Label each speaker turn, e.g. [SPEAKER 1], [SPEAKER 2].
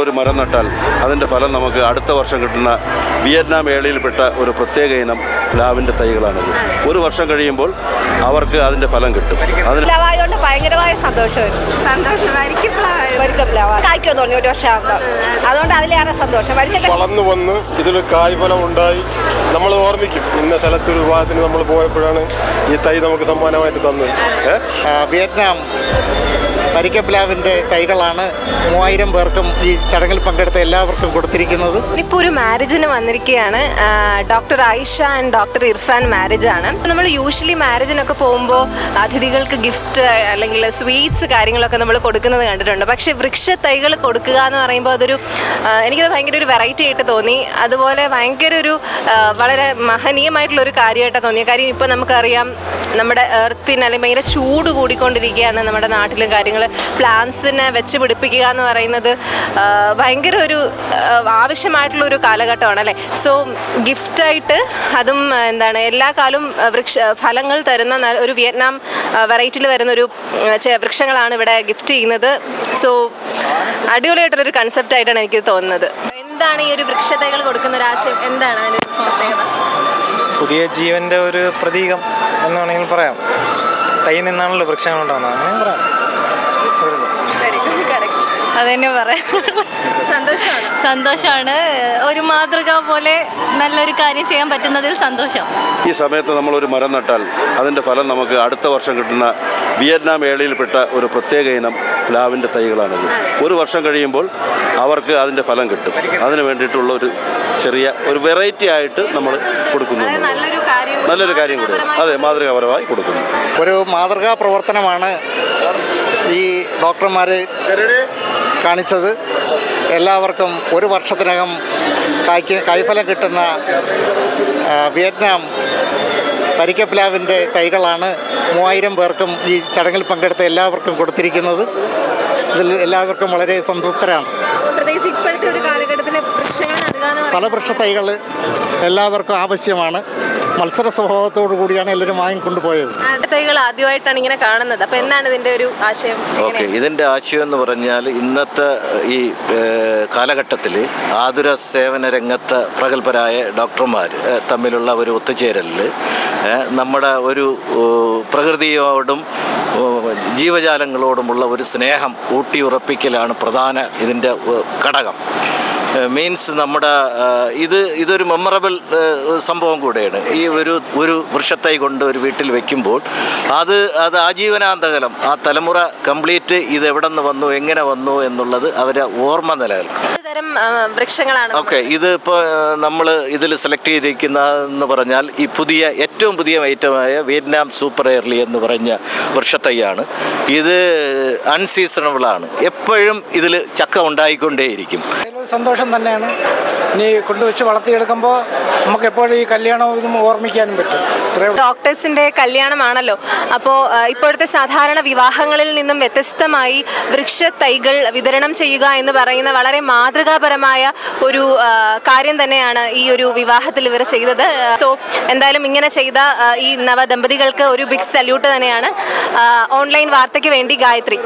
[SPEAKER 1] നമ്മളൊരു മരം നട്ടാൽ അതിന്റെ ഫലം നമുക്ക് അടുത്ത വർഷം കിട്ടുന്ന വിയറ്റ്നാം ഏളിയിൽപ്പെട്ട ഒരു പ്രത്യേക ഇനം പ്ലാവിന്റെ തൈകളാണിത്. ഒരു വർഷം കഴിയുമ്പോൾ അവർക്ക് അതിന്റെ ഫലം കിട്ടും. അതിന്
[SPEAKER 2] പ്ലവായതുകൊണ്ട് ഭയങ്കരമായ സന്തോഷമായിരുന്നു.
[SPEAKER 3] സന്തോഷമായിരിക്കും
[SPEAKER 2] വരിക്ക പ്ലവ കായ്ക്കാൻ തോന്നി ഒരു വർഷം അതുകൊണ്ട് അതിലേറെ സന്തോഷം.
[SPEAKER 4] വളർന്നു വന്ന് ഇതിൽ കായ്ഫലം ഉണ്ടായി നമ്മൾ ഓർമ്മിക്കും. ഇന്ന സ്ഥലത്ത് ഒരു വിവാഹത്തിന് നമ്മൾ പോയപ്പോഴാണ് ഈ തൈ നമുക്ക് സമ്മാനമായിട്ട് തന്നത്?
[SPEAKER 5] വിയറ്റ്നാം വരിക്കപ്ലാവിന്റെ കൈകളാണ് മൂവായിരം പേർക്കും ഈ ചടങ്ങിൽ പങ്കെടുത്ത എല്ലാവർക്കും കൊടുത്തിരിക്കുന്നത്.
[SPEAKER 3] ഇപ്പോൾ ഒരു മാരേജിന് വന്നിരിക്കുകയാണ് doctor Ayisha and doctor Irfan marriage ആണ് നമ്മൾ യൂഷ്വലി മാരേജിനൊക്കെ പോകുമ്പോൾ അതിഥികൾക്ക് ഗിഫ്റ്റ് അല്ലെങ്കിൽ സ്വീറ്റ്സ് കാര്യങ്ങളൊക്കെ നമ്മൾ കൊടുക്കുന്നത് കണ്ടിട്ടുണ്ട്. പക്ഷേ വൃക്ഷ തൈകൾ കൊടുക്കുക എന്ന് പറയുമ്പോൾ അതൊരു എനിക്കത് ഭയങ്കര ഒരു വെറൈറ്റി ആയിട്ട് തോന്നി. അതുപോലെ ഭയങ്കര ഒരു വളരെ മഹനീയമായിട്ടുള്ള ഒരു കാര്യമായിട്ടാണ് തോന്നിയ കാര്യം ഇപ്പോൾ നമുക്കറിയാം നമ്മുടെ എർത്തിന് അല്ലെങ്കിൽ ഭയങ്കര ചൂട് കൂടിക്കൊണ്ടിരിക്കുകയാണ് നമ്മുടെ നാട്ടിലും കാര്യങ്ങൾ പ്ലാന്റ്സിനെ വെച്ച് പിടിപ്പിക്കുക എന്ന് പറയുന്നത് ഭയങ്കര ഒരു ആവശ്യമായിട്ടുള്ള ഒരു കാലഘട്ടമാണ് അല്ലേ? സോ ഗിഫ്റ്റായിട്ട് അതും എന്താണ് എല്ലാ കാലവും വൃക്ഷ ഫലങ്ങൾ തരുന്ന ഒരു വിയറ്റ്നാം വെറൈറ്റിയിൽ വരുന്ന ഒരു വൃക്ഷങ്ങളാണ് ഇവിടെ ഗിഫ്റ്റ് ചെയ്യുന്നത്. സോ അടിപൊളിയായിട്ടുള്ളൊരു കൺസെപ്റ്റ് ആയിട്ടാണ് എനിക്ക് തോന്നുന്നത്. എന്താണ് ഈ ഒരു വൃക്ഷതകൾ കൊടുക്കുന്ന ഒരു ആശയം? എന്താണ്
[SPEAKER 6] പുതിയ ജീവന്റെ ഒരു പ്രതീകം എന്ന് വേണമെങ്കിൽ പറയാം. തൈ നിന്നാണല്ലോ വൃക്ഷങ്ങൾ ഉണ്ടാകുന്നത്. അങ്ങനെ പറയാം.
[SPEAKER 7] അത് തന്നെ പറയാം.
[SPEAKER 3] സന്തോഷമാണ്.
[SPEAKER 7] ഒരു മാതൃക പോലെ നല്ലൊരു കാര്യം ചെയ്യാൻ പറ്റുന്നതിൽ സന്തോഷം.
[SPEAKER 1] ഈ സമയത്ത് നമ്മൾ ഒരു മരം നട്ടാൽ അതിന്റെ ഫലം നമുക്ക് അടുത്ത വർഷം കിട്ടുന്ന വിയറ്റ്നാം ഏളിയിൽപ്പെട്ട ഒരു പ്രത്യേക ഇനം പ്ലാവിന്റെ തൈകളാണിത്. ഒരു വർഷം കഴിയുമ്പോൾ അവർക്ക് അതിന്റെ ഫലം കിട്ടും. അതിന് വേണ്ടിയിട്ടുള്ള ഒരു ചെറിയ ഒരു വെറൈറ്റി ആയിട്ട് നമ്മൾ കൊടുക്കുന്നു.
[SPEAKER 3] നല്ലൊരു കാര്യം
[SPEAKER 1] നല്ലൊരു കാര്യം കൂടി അതെ മാതൃകാപരമായി കൊടുക്കുന്നു.
[SPEAKER 5] ഒരു മാതൃകാ പ്രവർത്തനമാണ് ഈ ഡോക്ടർമാർ കാണിച്ചത് എല്ലാവർക്കും ഒരു വർഷത്തിനകം കായ്ക്ക് കായ്ഫലം കിട്ടുന്ന വിയറ്റ്നാം പരിക്കപ്ലാവിന്റെ തൈകളാണ് മൂവായിരം പേർക്കും ഈ ചടങ്ങിൽ പങ്കെടുത്ത എല്ലാവർക്കും കൊടുത്തിരിക്കുന്നത്. ഇതിൽ എല്ലാവർക്കും വളരെ സംതൃപ്തരാണ്. പല വൃക്ഷ തൈകൾ എല്ലാവർക്കും ആവശ്യമാണ്. മത്സര സ്വഭാവത്തോടു കൂടിയാണ് എല്ലാവരും വാങ്ങിക്കൊണ്ടുപോയത്
[SPEAKER 3] കൊണ്ടുപോയത്. തൈകൾ ആദ്യമായിട്ടാണ് ഇങ്ങനെ കാണുന്നത്. അപ്പൊ എന്താണ് ഇതിന്റെ ഒരു ആശയം?
[SPEAKER 8] ഓക്കെ ഇതിന്റെ ആശയം എന്ന് പറഞ്ഞാൽ ഇന്നത്തെ ഈ കാലഘട്ടത്തിൽ ആതുര സേവന രംഗത്ത് പ്രഗത്ഭരായ ഡോക്ടർമാർ തമ്മിലുള്ള ഒരു ഒത്തുചേരലിൽ നമ്മുടെ ഒരു പ്രകൃതിയോടും ജീവജാലങ്ങളോടുമുള്ള ഒരു സ്നേഹം ഊട്ടിയുറപ്പിക്കലാണ് പ്രധാന ഇതിന്റെ ഘടകം. മീൻസ് നമ്മുടെ ഇത് ഇതൊരു മെമ്മറബിൾ സംഭവം കൂടെയാണ്. ഈ ഒരു ഒരു വൃക്ഷത്തൈ കൊണ്ട് ഒരു വീട്ടിൽ വെക്കുമ്പോൾ അത് അത് ആജീവനാന്തകലം. ആ തലമുറ കംപ്ലീറ്റ് ഇത് എവിടെ നിന്ന് വന്നു എങ്ങനെ വന്നു എന്നുള്ളത് അവരെ ഓർമ്മ നിലനിൽക്കും.
[SPEAKER 3] തരം വൃക്ഷങ്ങളാണ്
[SPEAKER 8] ഓക്കെ ഇത് ഇപ്പോൾ നമ്മൾ ഇതിൽ സെലക്ട് ചെയ്തിരിക്കുന്ന എന്ന് പറഞ്ഞാൽ ഈ പുതിയ ഏറ്റവും പുതിയ ഐറ്റമായ വിയറ്റ്നാം സൂപ്പർ എയർലി എന്ന് പറഞ്ഞ വൃക്ഷത്തൈയാണ്. ഇത് അൺസീസണബിളാണ്. എപ്പോഴും ഇതിൽ ചക്ക ഉണ്ടായിക്കൊണ്ടേയിരിക്കും.
[SPEAKER 6] സന്തോഷം തന്നെയാണ്. ഇനി കൊണ്ടുവച്ച് വളർത്തിയെടുക്കുമ്പോൾ നമുക്ക് എപ്പോഴും ഈ കല്യാണം ഇതും ഓർമ്മിക്കാനും പറ്റും.
[SPEAKER 3] ഡോക്ടേഴ്സിന്റെ കല്യാണമാണല്ലോ. അപ്പോൾ ഇപ്പോഴത്തെ സാധാരണ വിവാഹങ്ങളിൽ നിന്നും വ്യത്യസ്തമായി വൃക്ഷ തൈകൾ വിതരണം ചെയ്യുക എന്ന് പറയുന്ന വളരെ മാതൃകാപരമായ ഒരു കാര്യം തന്നെയാണ് ഈ ഒരു വിവാഹത്തിൽ ഇവർ ചെയ്തത്. സോ എന്തായാലും ഇങ്ങനെ ചെയ്ത ഈ നവദമ്പതികൾക്ക് ഒരു ബിഗ് സല്യൂട്ട് തന്നെയാണ് ഓൺലൈൻ വാർത്തയ്ക്ക് വേണ്ടി ഗായത്രി.